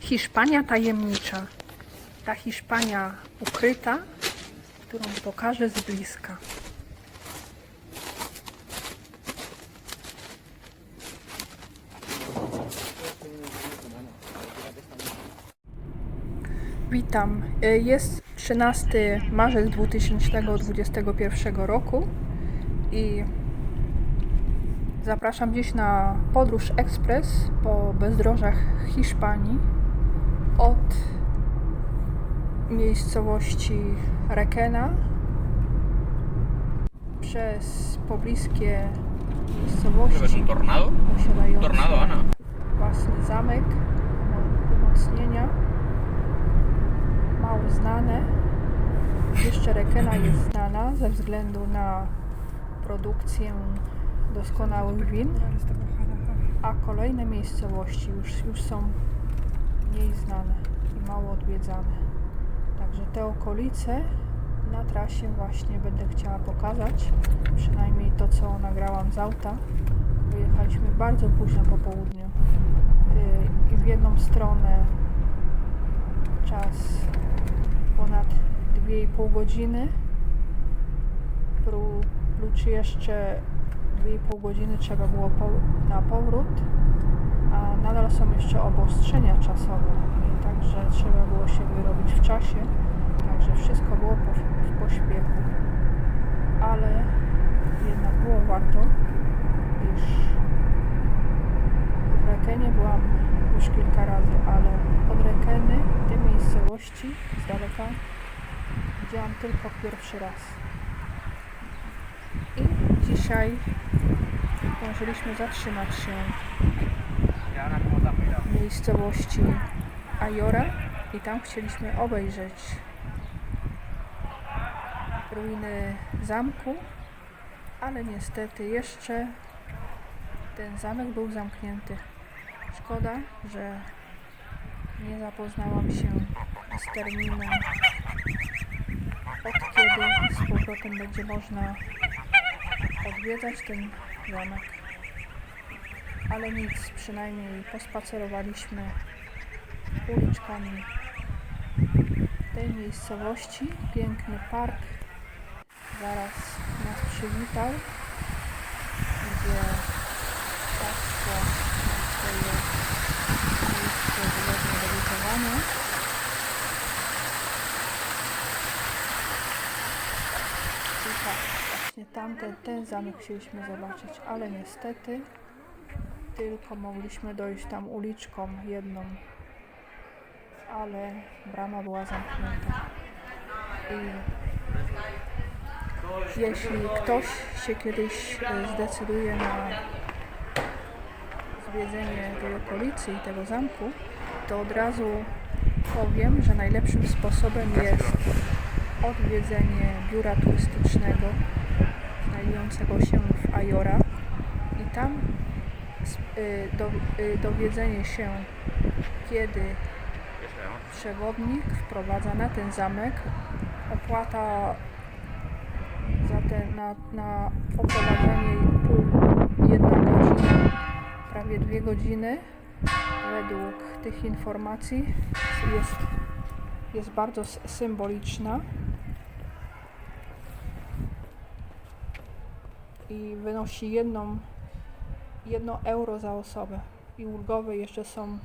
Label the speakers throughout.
Speaker 1: Hiszpania tajemnicza. Ta Hiszpania ukryta, którą pokażę z bliska. Witam. Y, Jest 13 marzec 2021 roku i zapraszam dziś na podróż ekspres po bezdrożach Hiszpanii od miejscowości Requena przez pobliskie
Speaker 2: ¿Qué ves,
Speaker 1: miejscowości
Speaker 2: tornado?
Speaker 1: posiadające
Speaker 2: Tornado, Ana.
Speaker 1: własny zamek, umo- umocnienia, mało znane. Jeszcze Rekena jest znana ze względu na produkcję doskonałych win, a kolejne miejscowości już, już są mniej znane i mało odwiedzane. Także te okolice na trasie właśnie będę chciała pokazać, przynajmniej to co nagrałam z auta. Wyjechaliśmy bardzo późno po południu y, i w jedną stronę czas ponad 2,5 godziny plus jeszcze 2,5 godziny trzeba było na powrót nadal są jeszcze obostrzenia czasowe i także trzeba było się wyrobić w czasie także wszystko było w pośpiechu ale jednak było warto iż w Rekenie byłam już kilka razy, ale od Rekeny, tej miejscowości z daleka widziałam tylko pierwszy raz. I dzisiaj zdążyliśmy zatrzymać się miejscowości Ajora i tam chcieliśmy obejrzeć ruiny zamku, ale niestety jeszcze ten zamek był zamknięty. Szkoda, że nie zapoznałam się z terminem, od kiedy z powrotem będzie można odwiedzać ten zamek. Ale nic, przynajmniej pospacerowaliśmy uliczkami tej miejscowości. Piękny park zaraz nas przywitał, gdzie ma swoje miejsce wygodnie dedykowane. I tak, właśnie tamten, ten zamek chcieliśmy zobaczyć, ale niestety tylko mogliśmy dojść tam uliczką jedną, ale brama była zamknięta. I jeśli ktoś się kiedyś e, zdecyduje na zwiedzenie tej okolicy i tego zamku, to od razu powiem, że najlepszym sposobem jest odwiedzenie biura turystycznego znajdującego się w Ajora i tam do, y, dowiedzenie się, kiedy przewodnik wprowadza na ten zamek. Opłata za te, na, na oprowadzenie pół jedna godzina, prawie dwie godziny. Według tych informacji jest, jest bardzo symboliczna i wynosi jedną, jedno euro za osobę. I ulgowe jeszcze są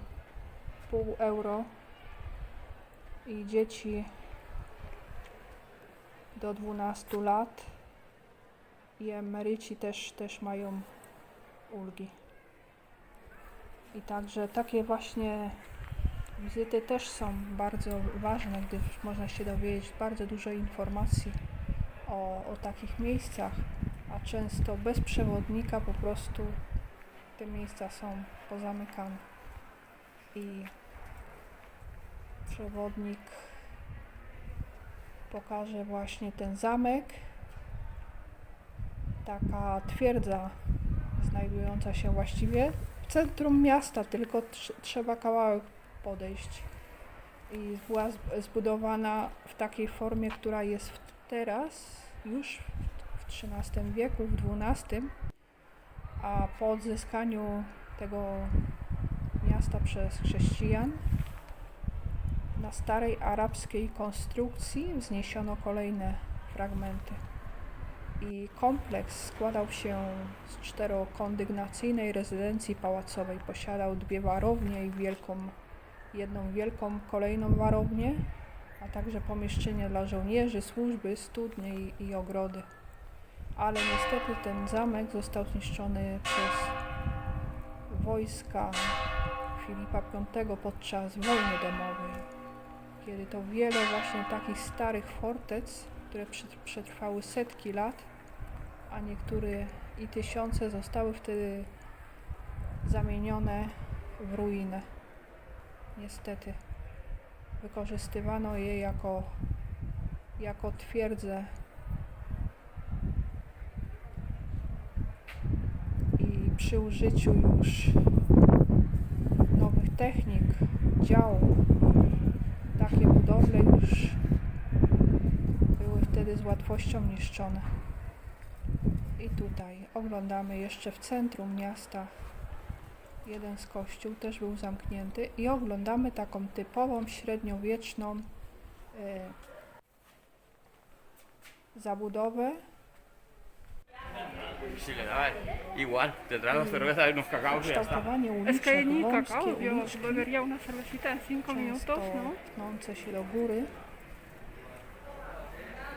Speaker 1: pół euro i dzieci do 12 lat i emeryci też, też mają ulgi. I także takie właśnie wizyty też są bardzo ważne, gdyż można się dowiedzieć bardzo dużo informacji o, o takich miejscach, a często bez przewodnika po prostu te miejsca są pozamykane. I przewodnik pokaże właśnie ten zamek. Taka twierdza znajdująca się właściwie w centrum miasta, tylko trz- trzeba kawałek podejść. I była zb- zbudowana w takiej formie, która jest teraz, już w XIII wieku, w XII, a po odzyskaniu tego miasta przez chrześcijan Na starej arabskiej konstrukcji wzniesiono kolejne fragmenty. I kompleks składał się z czterokondygnacyjnej rezydencji pałacowej. Posiadał dwie warownie i wielką, jedną wielką kolejną warownię, a także pomieszczenia dla żołnierzy, służby, studnie i, i ogrody. Ale niestety ten zamek został zniszczony przez wojska Filipa V podczas wojny domowej, kiedy to wiele właśnie takich starych fortec, które prze- przetrwały setki lat, a niektóre i tysiące zostały wtedy zamienione w ruinę. Niestety wykorzystywano je jako, jako twierdzę i przy użyciu już nowych technik, działu, takie budowle już były wtedy z łatwością niszczone. I tutaj oglądamy jeszcze w centrum miasta. Jeden z kościół też był zamknięty i oglądamy taką typową średniowieczną e, zabudowę
Speaker 2: Sí, le daba igual, tendrá dos cervezas y unos cacaos y ya está.
Speaker 3: Es que ni cacao, yo bebería una cervecita en cinco minutos,
Speaker 1: często
Speaker 3: ¿no?
Speaker 1: się do góry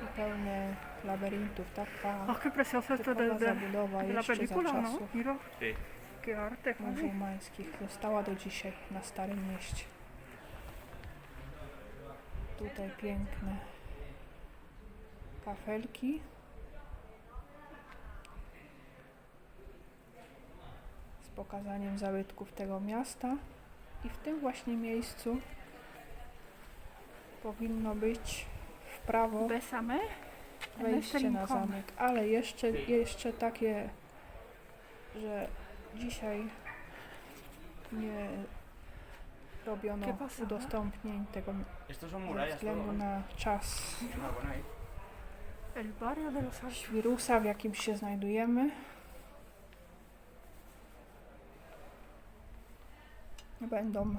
Speaker 1: i pełne labiryntów. Taka
Speaker 3: Ah, qué precioso esto de,
Speaker 1: typowa
Speaker 3: de-
Speaker 1: zabudowa
Speaker 3: de la
Speaker 1: jeszcze za
Speaker 3: película, ¿no?
Speaker 1: czasów
Speaker 3: Mira,
Speaker 2: Sí.
Speaker 3: qué arte,
Speaker 1: muzułmańskich. Została do dzisiaj na Starym Mieście. Tutaj piękne kafelki. Pokazaniem zabytków tego miasta. I w tym właśnie miejscu powinno być w prawo
Speaker 3: Bésame.
Speaker 1: wejście na zamek, ale jeszcze, jeszcze takie, że dzisiaj nie robiono udostępnień tego ze względu na czas
Speaker 2: bueno, ahí.
Speaker 3: El barrio de los Ángeles.
Speaker 1: wirusa, w jakim się znajdujemy. Będą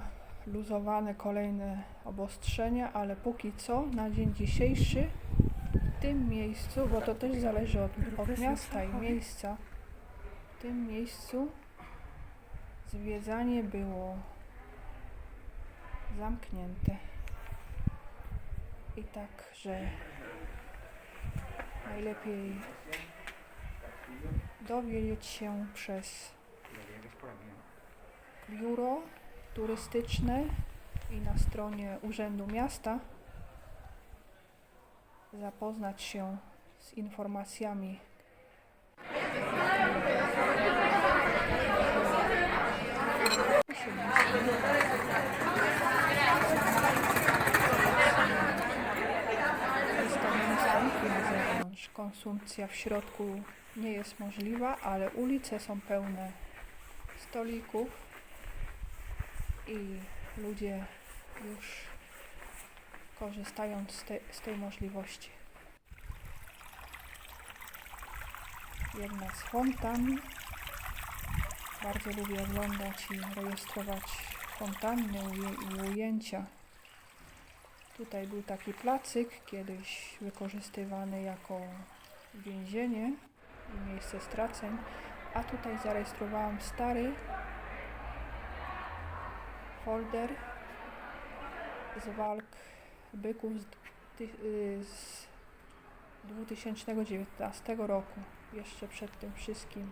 Speaker 1: luzowane kolejne obostrzenia, ale póki co na dzień dzisiejszy w tym miejscu, bo to też zależy od, od miasta i miejsca, w tym miejscu zwiedzanie było zamknięte. I tak, że najlepiej dowiedzieć się przez biuro turystyczne i na stronie Urzędu Miasta zapoznać się z informacjami. Konsumpcja w środku nie jest możliwa, ale ulice są pełne stolików i ludzie już korzystają z, te, z tej możliwości. Jedna z fontan. Bardzo lubię oglądać i rejestrować fontanny i ujęcia. Tutaj był taki placyk, kiedyś wykorzystywany jako więzienie i miejsce straceń, a tutaj zarejestrowałam stary folder z walk byków z, y, z 2019 roku, jeszcze przed tym wszystkim,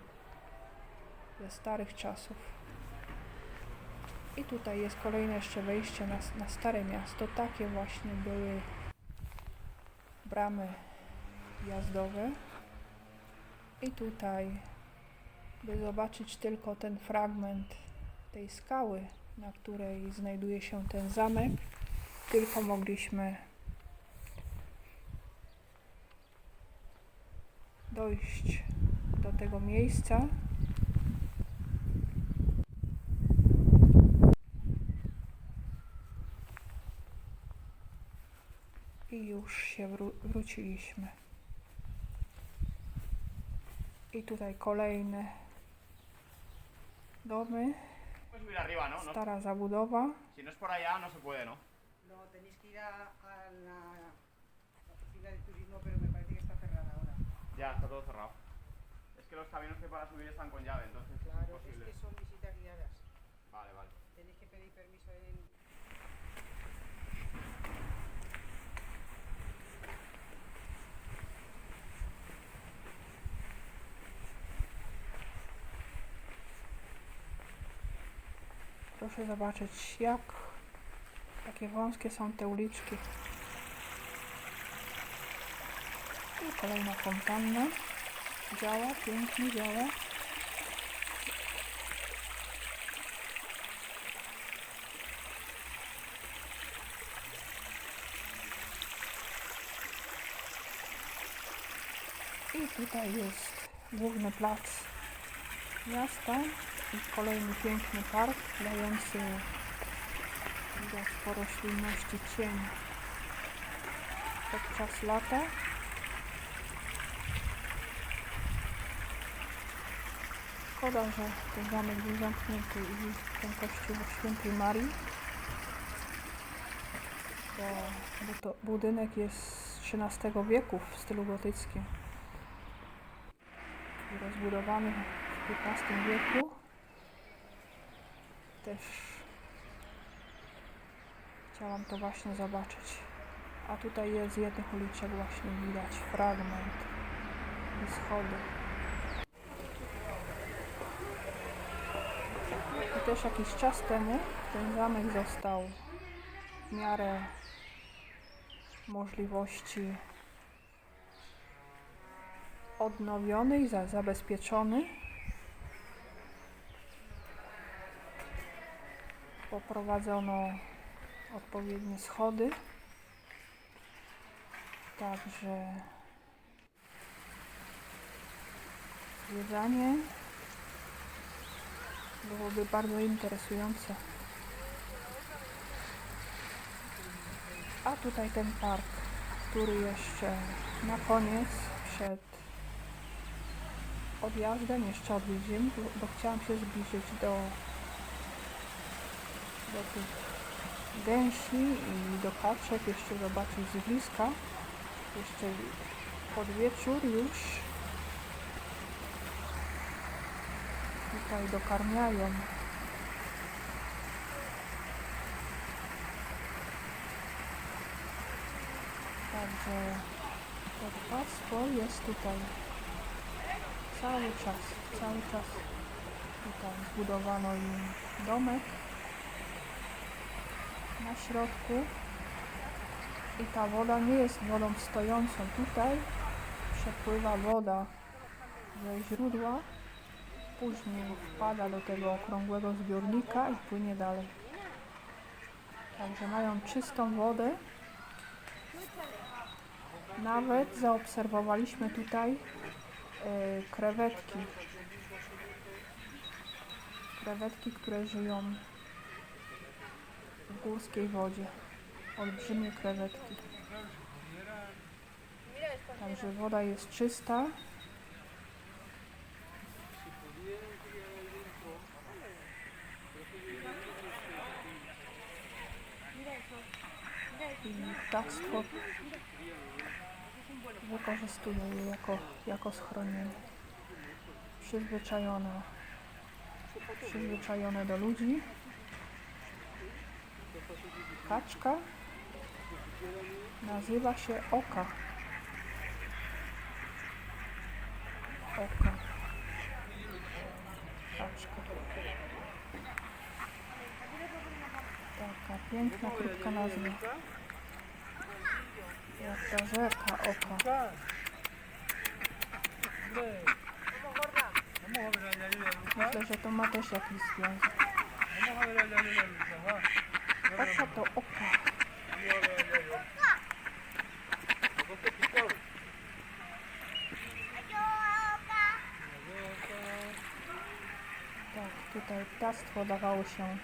Speaker 1: ze starych czasów. I tutaj jest kolejne jeszcze wejście na, na Stare Miasto. Takie właśnie były bramy jazdowe. I tutaj, by zobaczyć tylko ten fragment tej skały, na której znajduje się ten zamek, tylko mogliśmy dojść do tego miejsca. I już się wró- wróciliśmy. I tutaj kolejne domy,
Speaker 2: Puedes subir arriba, ¿no?
Speaker 1: Stara zabudowa.
Speaker 2: Si no es por allá, no se puede, ¿no?
Speaker 4: No, tenéis que ir a, a la oficina de turismo, pero me parece que está cerrada ahora.
Speaker 2: Ya, está todo cerrado. Es que los camiones que para subir están con llave, entonces es
Speaker 4: Claro, es
Speaker 2: imposible.
Speaker 4: que son visitas guiadas.
Speaker 2: Vale, vale.
Speaker 1: Proszę zobaczyć, jak takie wąskie są te uliczki. I kolejna fontanna. Działa, pięknie działa. I tutaj jest główny plac miasta kolejny piękny park dający widać po roślinności cień podczas lata. Szkoda, że ten zamek był zamknięty i ten kościół świętej Marii. Bo, to budynek jest z XIII wieku w stylu gotyckim. Rozbudowany w XV wieku. Też chciałam to właśnie zobaczyć. A tutaj jest z jednych uliczek właśnie widać fragment i schody. I też jakiś czas temu ten zamek został w miarę możliwości odnowiony i za- zabezpieczony. Poprowadzono odpowiednie schody. Także zwiedzanie byłoby bardzo interesujące. A tutaj ten park, który jeszcze na koniec przed odjazdem jeszcze odwiedzimy, bo, bo chciałam się zbliżyć do, tych gęsi i do kaczek, jeszcze zobaczyć z bliska. Jeszcze pod wieczór już tutaj dokarmiają. Także to ptactwo jest tutaj cały czas, cały czas tutaj zbudowano im domek na środku. I ta woda nie jest wodą stojącą tutaj. Przepływa woda ze źródła. Później wpada do tego okrągłego zbiornika i płynie dalej. Także mają czystą wodę. Nawet zaobserwowaliśmy tutaj e, krewetki. Krewetki, które żyją w górskiej wodzie. Olbrzymie krewetki. Także woda jest czysta. I ptactwo wykorzystuje je jako, jako schronienie. Przyzwyczajone, przyzwyczajone do ludzi. Kaczka nazywa się oka. Oka. Kaczka. Taka piękna, krótka nazwa. Jak ta rzeka oka. Myślę, że to ma też jakiś związek. Oka to oka. Tak, tutaj ptactwo dawało się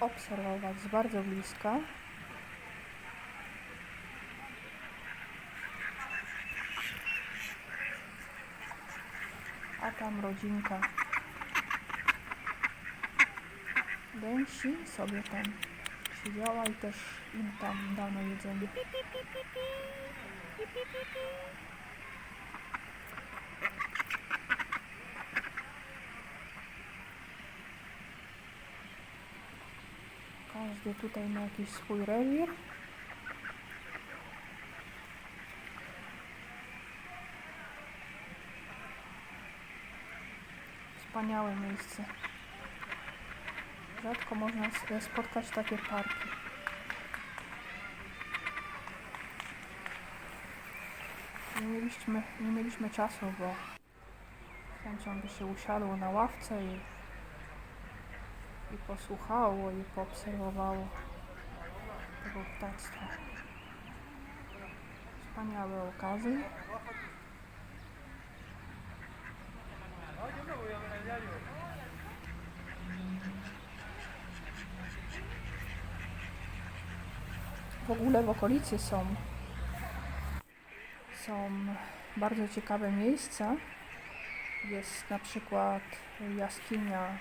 Speaker 1: obserwować z bardzo bliska. A tam rodzinka gęsi sobie tam siedziała i też im tam dano jedzenie. Każdy tutaj ma jakiś swój rewir. Wspaniałe miejsce. Rzadko można s- spotkać takie parki. Nie mieliśmy, nie mieliśmy czasu, bo chęcią by się usiadło na ławce i, i posłuchało i poobserwowało tego ptactwa. Wspaniałe okazy. W ogóle w okolicy są, są bardzo ciekawe miejsca. Jest na przykład jaskinia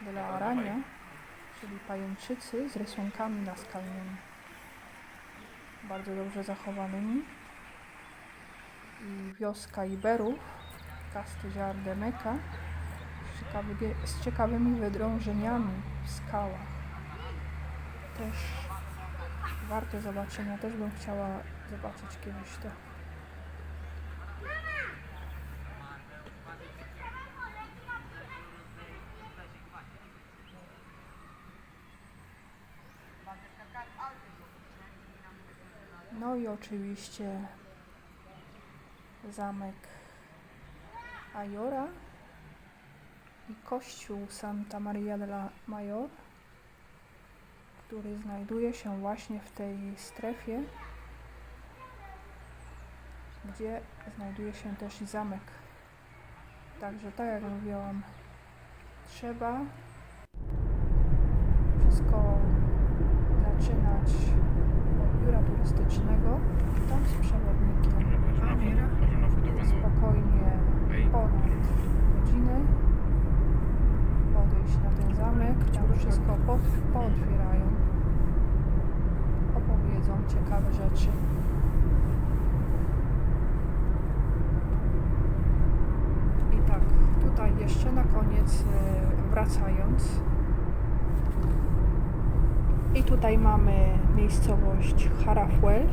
Speaker 1: de la Arania, czyli pajęczycy z rysunkami naskalnymi. Bardzo dobrze zachowanymi. I wioska Iberów, Castellar de Meca, z, ciekawy, z ciekawymi wydrążeniami w skałach. Też warte zobaczenia. Też bym chciała zobaczyć kiedyś to. No i oczywiście zamek Ayora i kościół Santa Maria de la Mayor który znajduje się właśnie w tej strefie, gdzie znajduje się też i zamek. Także tak jak mówiłam, trzeba wszystko zaczynać od biura turystycznego, tam z przewodnikiem.
Speaker 2: Cuando...
Speaker 1: Spokojnie ponad godzinę podejść na ten zamek, tam wszystko po, pootwierają, opowiedzą ciekawe rzeczy. I tak, tutaj jeszcze na koniec e, wracając. I tutaj mamy miejscowość Harafuel,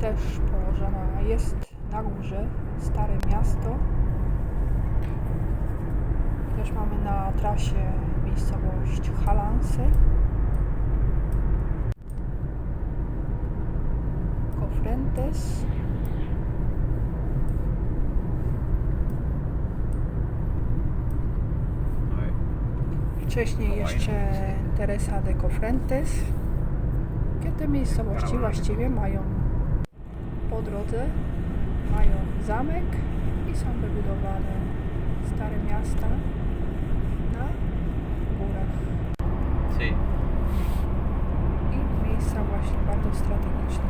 Speaker 1: też położona jest na górze, stare miasto. Też mamy na trasie miejscowość Halanse. Cofrentes. Wcześniej jeszcze Teresa de Cofrentes. Jakie te miejscowości właściwie mają po drodze, mają zamek i są wybudowane stare miasta na górach.
Speaker 2: Sí.
Speaker 1: i